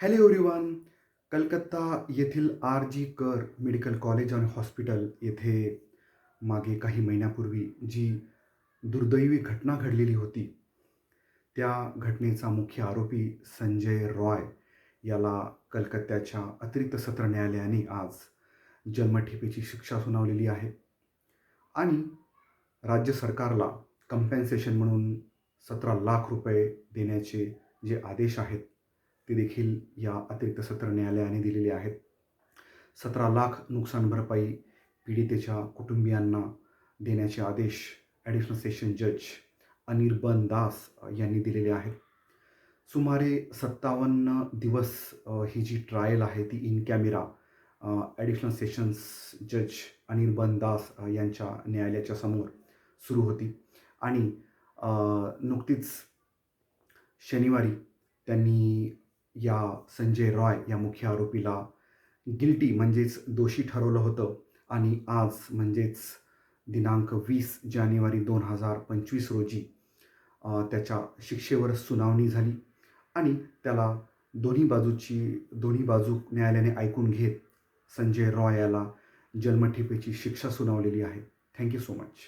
Hello everyone Calcutta येथील R G कर medical college आणि हॉस्पिटल येथे मागे काही महिन्यापूर्वी जी दुर्दैवी घटना घडलेली होती त्या घटनेचा मुख्य आरोपी संजय रॉय याला कलकत्त्याच्या अतिरिक्त सत्र न्यायालयाने आज जन्मठेपेची शिक्षा सुनावलेली आहे आणि राज्य सरकारला कंपेन्सेशन म्हणून सतरा लाख रुपये देण्याचे जे आदेश आहेत ते देखील या अतिरिक्त सत्र न्यायालयाने दिलेली आहेत. सतरा लाख नुकसान भरपाई पीडितेच्या कुटुंबियांना देण्याचे आदेश ॲडिशनल सेशन जज अनिर्बन दास यांनी दिलेले आहेत. सुमारे सत्तावन्न दिवस ही जी ट्रायल आहे ती इन कॅमेरा ॲडिशनल सेशन्स जज अनिर्बन दास यांच्या न्यायालयाच्या समोर सुरू होती. आणि नुकतीच शनिवारी त्यांनी या संजय रॉय या मुख्य आरोपीला गिल्टी म्हणजेच दोषी ठरवलं होतं. आणि आज म्हणजेच दिनांक वीस जानेवारी दोन हजार पंचवीस रोजी त्याच्या शिक्षेवर सुनावणी झाली. आणि त्याला दोन्ही बाजूची दोन्ही बाजू न्यायालयाने ऐकून घेत संजय रॉय याला जन्मठेपेची शिक्षा सुनावलेली आहे. Thank you so much.